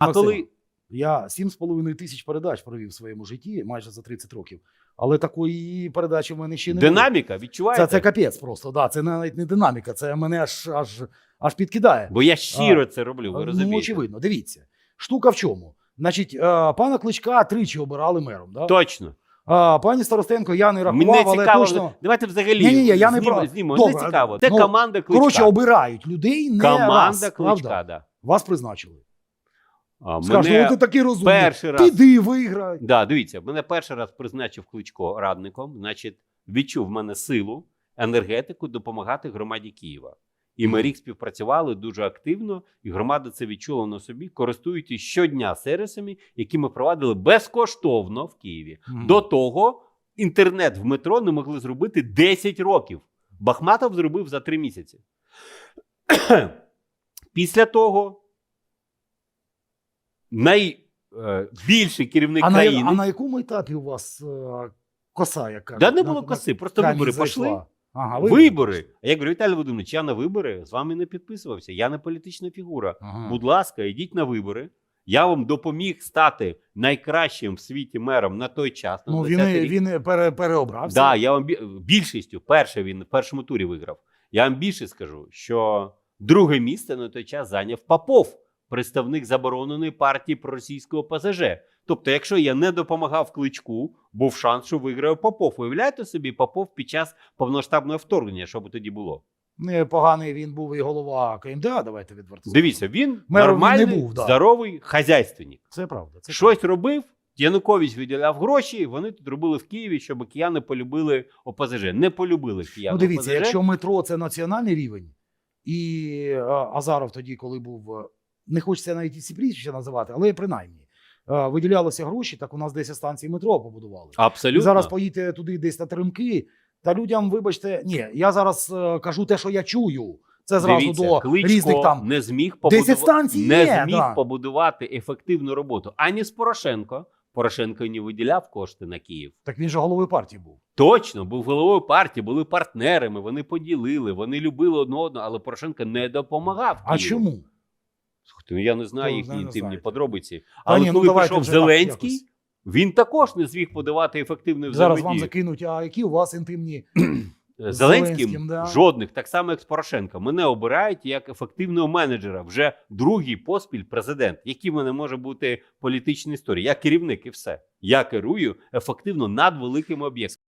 А Максима, коли Я 7,5 тисяч передач провів в своєму житті майже за 30 років. Але такої передачі в мене ще не було. динаміка, відчуваєте? Це, це капець просто. Да, це навіть не динаміка, це мене аж, аж, аж підкидає. Бо я щиро це роблю, ви ну, розумієте? очевидно, дивіться. Штука в чому? Значить, е, пана Кличка тричі обирали мером. Да? Точно. А, пані Старостенко я не рахував, Мені але цікаво. точно. Давайте взагалі Ні-ні-ні, я не про- знімемо. Добре, не цікаво. Це ну, команда Кличка. Коротше, обирають людей не команда раз, Кличка, правда? да. Вас призначили. Скажуть, мене ну ти такий розумний. перший раз Піди, виграй. Да, дивіться, мене перший раз призначив Кличко радником, значить, відчув в мене силу, енергетику допомагати громаді Києва. І ми рік співпрацювали дуже активно, і громада це відчула на собі, користуючись щодня сервісами, які ми провадили безкоштовно в Києві. Мгм. До того інтернет в метро не могли зробити 10 років. Бахматов зробив за 3 місяці. Після того найбільший керівник а, на, країни. а на якому етапі у вас е, коса, яка? Да не було коси, просто вибори пішли. Ага, Вибори. А я говорю, Віталій Володимирович, я на вибори з вами не підписувався. Я не політична фігура. Ага. Будь ласка, йдіть на вибори. Я вам допоміг стати найкращим в світі мером на той час. На Ну, він, рік. він пере, переобрався. Да, я вам більшістю, перше він в першому турі виграв. Я вам більше скажу, що друге місце на той час зайняв Попов, представник забороненої партії проросійського ПЗЖ. Тобто, якщо я не допомагав кличку, був шанс, що виграє Попов. Уявляєте собі, Попов під час повноштабного вторгнення, що б тоді було? Непоганий він був і голова КМДА, давайте відверто. Дивіться, він Мером він не нормальний, був, да. здоровий хазяйственник. Це правда. Це Щось робив. Янукович виділяв гроші, вони тут робили в Києві, щоб кияни полюбили ОПЗЖ. Не полюбили кияни Ну, дивіться, ОПЗЖ. якщо метро це національний рівень, і Азаров тоді, коли був, не хочеться навіть і ці прізвища називати, але принаймні е, виділялися гроші, так у нас 10 станцій метро побудували. Абсолютно. Ви зараз поїдете туди десь на теремки, та людям, вибачте, ні, я зараз е, кажу те, що я чую. Це зразу Дивіться, до Кличко різних там. не зміг 10 побудувати, станцій не є, зміг да. побудувати ефективну роботу ані з Порошенко. Порошенко не виділяв кошти на Київ. Так він же головою партії був. Точно, був головою партії, були партнерами, вони поділили, вони любили одне одного, але Порошенко не допомагав. А чому? Ну я не знаю Ну, їхні не інтимні знаєте. подробиці. Але ні, ну коли давайте прийшов Зеленський, якось. він також не зміг подавати ефективну Зараз вам закинуть, а які у вас інтимні Зеленським, Зеленським, да. жодних, так само як з Порошенко. Мене обирають як ефективного менеджера. Вже другий поспіль президент. Який в мене може бути політична історія? Я керівник і все. Я керую ефективно над великими об'єктами.